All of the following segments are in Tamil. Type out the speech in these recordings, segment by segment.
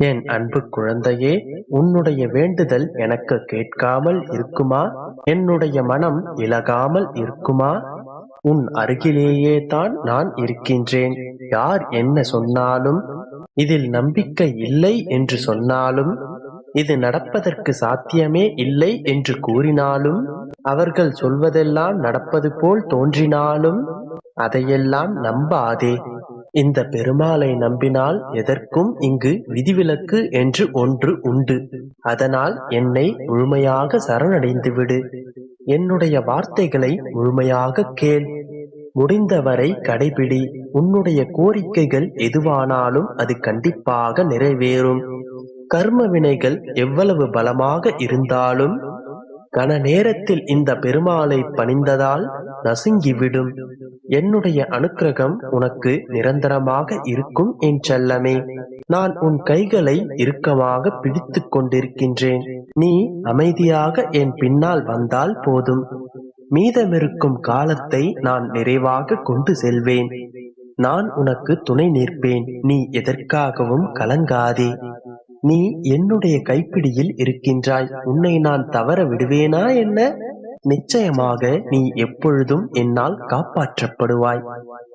என் அன்பு குழந்தையே உன்னுடைய வேண்டுதல் எனக்கு கேட்காமல் இருக்குமா? என்னுடைய மனம் இலகாமல் இருக்குமா? உன் அருகிலேயே தான் நான் இருக்கின்றேன். யார் என்ன சொன்னாலும் இதில் நம்பிக்கை இல்லை என்று சொன்னாலும் இது நடப்பதற்கு சாத்தியமே இல்லை என்று கூறினாலும் அவர்கள் சொல்வதெல்லாம் நடப்பது போல் தோன்றினாலும் அதையெல்லாம் நம்பாதே. இந்த பெருமாளை நம்பினால் எதற்கும் இங்கு விதிவிலக்கு என்று ஒன்று உண்டு. அதனால் என்னை முழுமையாக சரணடைந்துவிடு. என்னுடைய வார்த்தைகளை முழுமையாக கேள். முடிந்தவரை கடைபிடி. உன்னுடைய கோரிக்கைகள் எதுவானாலும் அது கண்டிப்பாக நிறைவேறும். கர்ம வினைகள் எவ்வளவு பலமாக இருந்தாலும் கன நேரத்தில் இந்த பெருமாளை பணிந்ததால் நசுங்கிவிடும். என்னுடைய அனுக்கிரகம் உனக்கு நிரந்தரமாக இருக்கும் என் செல்லமே. நான் உன் கைகளை இறுக்கமாக பிடித்துக் கொண்டிருக்கின்றேன். நீ அமைதியாக என் பின்னால் வந்தால் போதும். மீதமிருக்கும் காலத்தை நான் நிறைவாக கொண்டு செல்வேன். நான் உனக்கு துணை நிற்பேன். நீ எதற்காகவும் கலங்காதே. நீ என்னுடைய கைப்பிடியில் இருக்கின்றாய். உன்னை நான் தவற விடுவேனா என்ன? நிச்சயமாக நீ எப்பொழுதும் என்னால் காப்பாற்றப்படுவாய்.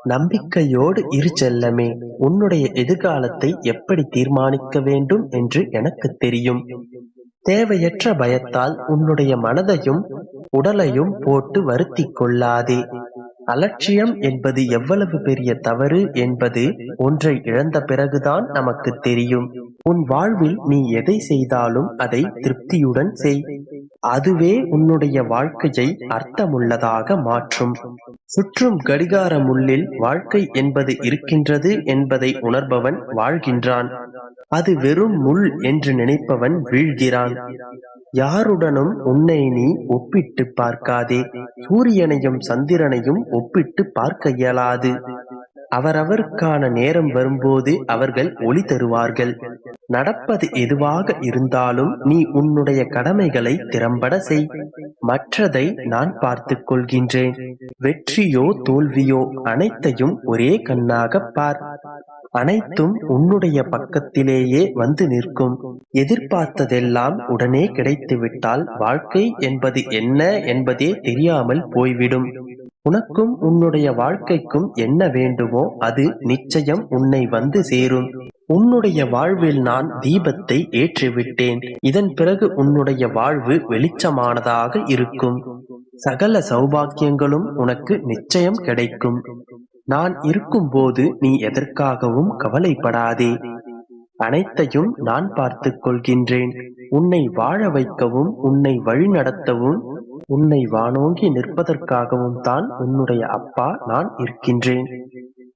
நம்பிக்கையோடு இரு செல்லமே உன்னுடைய எதிர்காலத்தை எப்படி தீர்மானிக்க வேண்டும் என்று எனக்கு தெரியும். தேவையற்ற பயத்தால் உன்னுடைய மனதையும் உடலையும் போட்டு வருத்திக் கொள்ளாதே. அலட்சியம் என்பது எவ்வளவு பெரிய தவறு என்பது ஒன்றை இழந்த பிறகுதான் நமக்கு தெரியும். உன் வாழ்வில் நீ எதை செய்தாலும் அதை திருப்தியுடன் செய். அதுவே உன்னுடைய வாழ்க்கையை அர்த்தமுள்ளதாக மாற்றும். சுற்றும் கடிகார முள்ளில் வாழ்க்கை என்பது இருக்கின்றது என்பதை உணர்பவன் வாழ்கின்றான். அது வெறும் முள் என்று நினைப்பவன் வீழ்கிறான். யாருடனும் உன்னை நீ ஒப்பிட்டு பார்க்காதே. சூரியனையும் சந்திரனையும் ஒப்பிட்டு பார்க்க இயலாது. அவரவருக்கான நேரம் வரும்போது அவர்கள் ஒளி தருவார்கள். நடப்பது எதுவாக இருந்தாலும் நீ உன்னுடைய கடமைகளை திறம்பட செய். மற்றதை நான் பார்த்துக் கொள்கின்றேன். வெற்றியோ தோல்வியோ அனைத்தையும் ஒரே கண்ணாக பார். அனைத்தும் உன்னுடைய பக்கத்திலேயே வந்து நிற்கும். எதிர்பார்த்ததெல்லாம் உடனே கிடைத்துவிட்டால் வாழ்க்கை என்பது என்ன என்பதே தெரியாமல் போய்விடும். உனக்கும் உன்னுடைய வாழ்க்கைக்கும் என்ன வேண்டுமோ அது நிச்சயம் உன்னை வந்து சேரும். உன்னுடைய வாழ்வில் நான் தீபத்தை ஏற்றிவிட்டேன். இதன் பிறகு உன்னுடைய வாழ்வு வெளிச்சமானதாக இருக்கும். சகல சௌபாக்கியங்களும் உனக்கு நிச்சயம் கிடைக்கும். நான் இருக்கும்போது நீ எதற்காகவும் கவலைப்படாதே. அனைத்தையும் நான் பார்த்துக் கொள்கின்றேன். உன்னை வாழ வைக்கவும் உன்னை வழிநடத்தவும் உன்னை வானோங்கி நிற்பதற்காகவும் தான் உன்னுடைய அப்பா நான் இருக்கின்றேன்.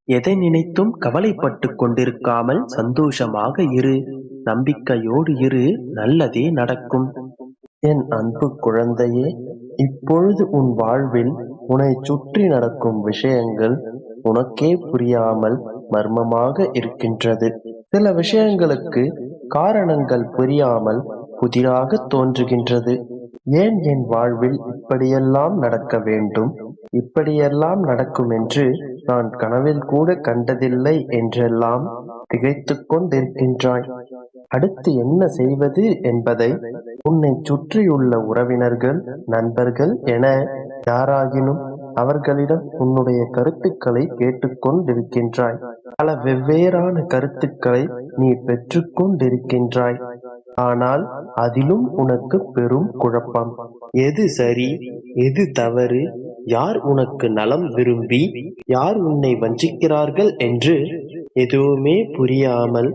எதை நினைத்தும் கவலைப்பட்டு கொண்டிருக்காமல் சந்தோஷமாக இரு. நம்பிக்கையோடு இரு. நல்லதே நடக்கும். என் அன்பு குழந்தையே இப்பொழுது உன் வாழ்வில் உன்னை சுற்றி நடக்கும் விஷயங்கள் உனக்கே புரியாமல் மர்மமாக இருக்கின்றது. சில விஷயங்களுக்கு காரணங்கள் புரியாமல் புதிராக தோன்றுகின்றது. ஏன் என் வாழ்வில் இப்படியெல்லாம் நடக்க வேண்டும்? இப்படியெல்லாம் நடக்கும் என்று நான் கனவில் கூட கண்டதில்லை என்றெல்லாம் திகைத்து கொண்டிருக்கின்றாய். அடுத்து என்ன செய்வது என்பதை உன்னை சுற்றியுள்ள உறவினர்கள் நண்பர்கள் என யாராகினும் அவர்களிடம் உன்னுடைய கருத்துக்களை கேட்டுக்கொண்டிருக்கின்றாய் பல வெவ்வேறான கருத்துக்களை நீ பெற்றுக்கொண்டிருக்கின்றாய் ஆனால் அதிலும் உனக்கு பெரும் குழப்பம். எது சரி எது தவறு யார் உனக்கு நலம் விரும்பி யார் உன்னை வஞ்சிக்கிறார்கள் என்று எதுவுமே புரியாமல்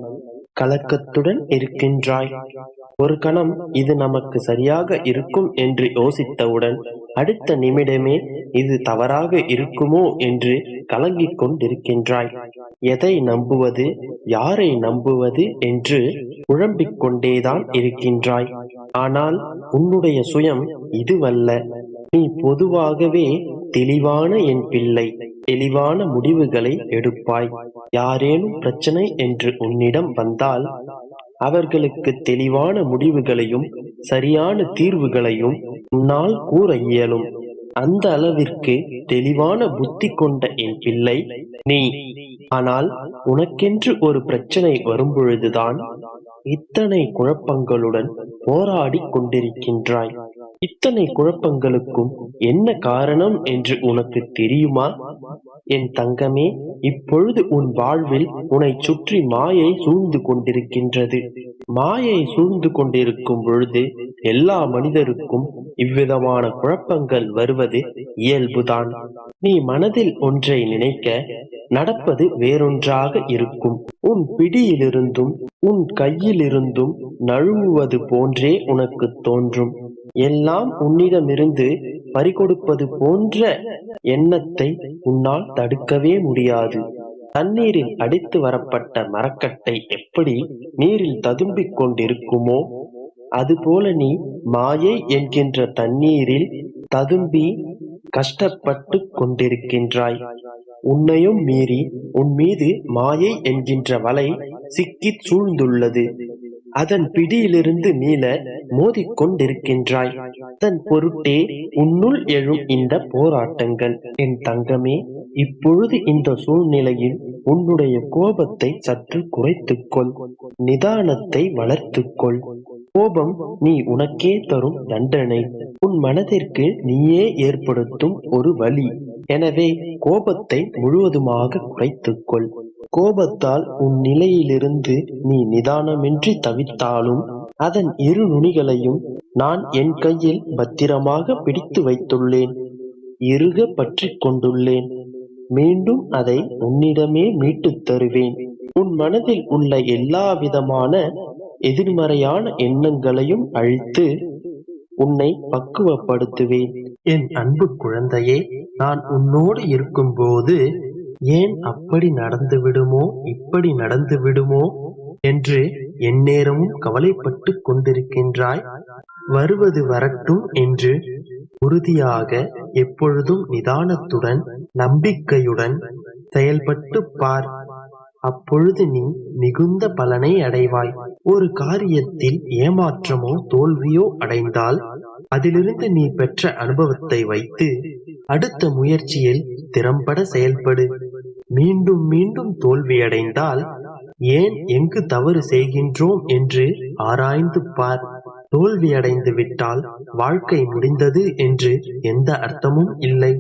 கலக்கத்துடன் இருக்கின்றாய். ஒரு கணம் இது நமக்கு சரியாக இருக்கும் என்று யோசித்தவுடன் அடுத்த நிமிடமே இது தவறாக இருக்குமோ என்று கலங்கிக் கொண்டிருக்கின்றாய். எதை நம்புவது யாரை நம்புவது என்று குழம்பிக் கொண்டேதான் இருக்கின்றாய். ஆனால் உன்னுடைய சுயம் இதுவல்ல. நீ பொதுவாகவே தெளிவான என் பிள்ளை. தெளிவான முடிவுகளை எடுப்பாய். யாரேனும் பிரச்சனை என்று உன்னிடம் வந்தால் அவர்களுக்கு தெளிவான முடிவுகளையும் சரியான தீர்வுகளையும் உன்னால் கூற இயலும். அந்த அளவிற்கு தெளிவான புத்தி கொண்ட என் பிள்ளை நீ. ஆனால் உனக்கென்று ஒரு பிரச்சனை வரும்பொழுதுதான் இத்தனை குழப்பங்களுடன் போராடிக் கொண்டிருக்கின்றாய். இத்தனை குழப்பங்களுக்கும் என்ன காரணம் என்று உனக்கு தெரியுமா? என் தங்கமே இப்பொழுது உன் வாழ்வில் உன்னை சுற்றி மாயை சூழ்ந்து கொண்டிருக்கின்றது. மாயை சூழ்ந்து கொண்டிருக்கும் பொழுது எல்லா மனிதருக்கும் இவ்விதமான குழப்பங்கள் வருவது இயல்புதான். நீ மனதில் ஒன்றை நினைக்க நடப்பது வேறொன்றாக இருக்கும். உன் பிடியிலிருந்தும் உன் கையிலிருந்தும் நழுவுவது போன்றே உனக்கு தோன்றும். எல்லாம் உன்னிடமிருந்து பறிகொடுப்பது போன்ற எண்ணத்தை உன்னால் தடுக்கவே முடியாது. தண்ணீரில் அடித்து வரப்பட்ட மரக்கட்டை எப்படி நீரில் ததும்பிக் கொண்டிருக்குமோ அதுபோல நீ மாயை என்கின்ற தண்ணீரில் ததும்பி கஷ்டப்பட்டு கொண்டிருக்கின்றாய். உன்னையும் மீறி உன் மீது மாயை என்கின்ற வலை சிக்கிச் சூழ்ந்துள்ளது. அதன் பிடியிலிருந்து மீள மோதிக்கொண்டிருக்கின்றாய். அதன் பொருட்டே உன்னுள் எழும் இந்த போராட்டங்கள். என் தங்கமே இப்பொழுது இந்த சூழ்நிலையில் உன்னுடைய கோபத்தை சற்று குறைத்துக்கொள். நிதானத்தை வளர்த்துக்கொள். கோபம் நீ உனக்கே தரும் தண்டனை. உன் மனதிற்கு நீயே ஏற்படுத்தும் ஒரு வழி. எனவே கோபத்தை முழுவதுமாக குறைத்துக்கொள். கோபத்தால் உன் நிலையிலிருந்து நீ நிதானமின்றி தவித்தாலும் அதன் இரு நுனிகளையும் நான் என் கையில் பத்திரமாக பிடித்து வைத்துள்ளேன். இறுக பற்றி கொண்டுள்ளேன். மீண்டும் அதை உன்னிடமே மீட்டுத் தருவேன். உன் மனதில் உள்ள எல்லா விதமான எதிர்மறையான எண்ணங்களையும் அழித்து உன்னை பக்குவப்படுத்துவேன். என் அன்பு குழந்தையே நான் உன்னோடு இருக்கும்போது ஏன் அப்படி நடந்து விடுமோ இப்படி நடந்து விடுமோ என்று எந்நேரமும் கவலைப்பட்டு கொண்டிருக்கின்றாய். வருவது வரட்டும் என்று உறுதியாக எப்பொழுதும் நிதானத்துடன் நம்பிக்கையுடன் செயல்பட்டு பார். அப்பொழுது நீ மிகுந்த பலனை அடைவாய். ஒரு காரியத்தில் ஏமாற்றமோ தோல்வியோ அடைந்தால் அதிலிருந்து நீ பெற்ற அனுபவத்தை வைத்து அடுத்த முயற்சியில் திறம்பட செயல்படு. மீண்டும் மீண்டும் தோல்வியடைந்தால் ஏன் எங்கு தவறு செய்கின்றோம் என்று ஆராய்ந்து பார். தோல்வியடைந்து விட்டால் வாழ்க்கை முடிந்தது என்று எந்த அர்த்தமும் இல்லை.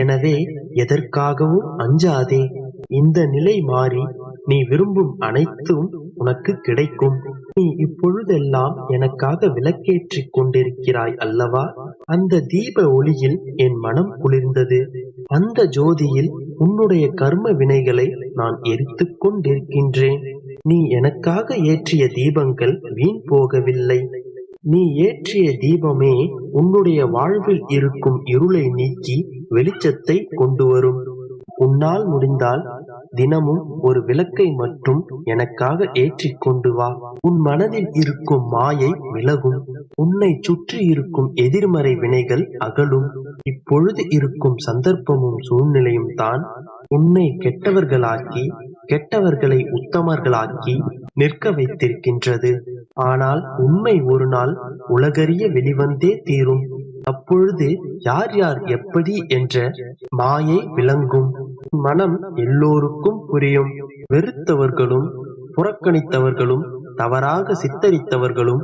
எனவே எதற்காகவும் அஞ்சாதே. இந்த நிலை மாறி நீ விரும்பும் அனைத்தும் உனக்கு கிடைக்கும். நீ இப்பொழுதெல்லாம் எனக்காக விளக்கேற்றிக் கொண்டிருக்கிறாய் அல்லவா? அந்த தீப ஒளியில் என் மனம் குளிர்ந்தது. அந்த ஜோதியில் உன்னுடைய கர்ம வினைகளை நான் எரித்துக் கொண்டிருக்கின்றேன். நீ எனக்காக ஏற்றிய தீபங்கள் வீண் போகவில்லை. நீ ஏற்றிய தீபமே உன்னுடைய வாழ்வில் இருக்கும் இருளை நீக்கி வெளிச்சத்தை கொண்டு வரும் உன்னால் முடிந்தால் தினமும் ஒரு விளக்கை மட்டும் எனக்காக ஏற்றிக் கொண்டு வா. உன் மனதில் இருக்கும் மாயை விலகும் உன்னை சுற்றி இருக்கும் எதிர்மறை வினைகள் அகலும். இப்பொழுது இருக்கும் சந்தர்ப்பமும் சூழ்நிலையும் தான் உன்னை கெட்டவர்களாக்கி கெட்டவர்களை உத்தமர்களாக்கி நிற்க வைத்திருக்கின்றது. ஆனால் உண்மை ஒரு நாள் உலகறிய வெளிவந்தே தீரும். அப்பொழுது யார் யார் எப்படி என்ற மாயை விளங்கும். மனம் எல்லோருக்கும் புரியும். வெறுத்தவர்களும் புறக்கணித்தவர்களும் தவறாக சித்தரித்தவர்களும்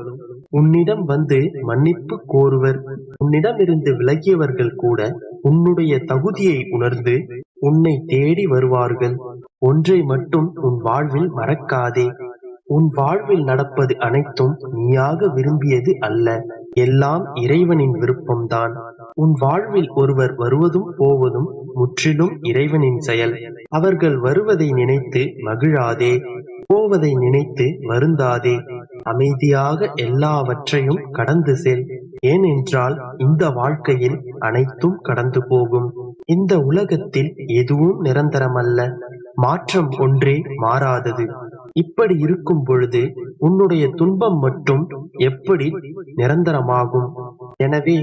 உன்னிடம் வந்து மன்னிப்பு கோருவர். உன்னிடமிருந்து விலகியவர்கள் கூட உன்னுடைய தகுதியை உணர்ந்து உன்னை தேடி வருவார்கள். ஒன்றை மட்டும் உன் வாழ்வில் மறக்காதே. உன் வாழ்வில் நடப்பது அனைத்தும் நீயாக விரும்பியது அல்ல. எல்லாம் இறைவனின் விருப்பம்தான். உன் வாழ்வில் ஒருவர் வருவதும் போவதும் முற்றிலும் இறைவனின் செயல். அவர்கள் வருவதை நினைத்து மகிழாதே. போவதை நினைத்து வருந்தாதே. அமைதியாக எல்லாவற்றையும் கடந்து செல். ஏனென்றால் இந்த வாழ்க்கையில் அனைத்தும் கடந்து போகும். இந்த உலகத்தில் எதுவும் நிரந்தரமல்ல. மாற்றம் ஒன்றே மாறாதது. இப்படி இருக்கும் பொழுது உன்னுடைய துன்பம் மட்டும் எப்படி நிரந்தரமாகும்? எனவே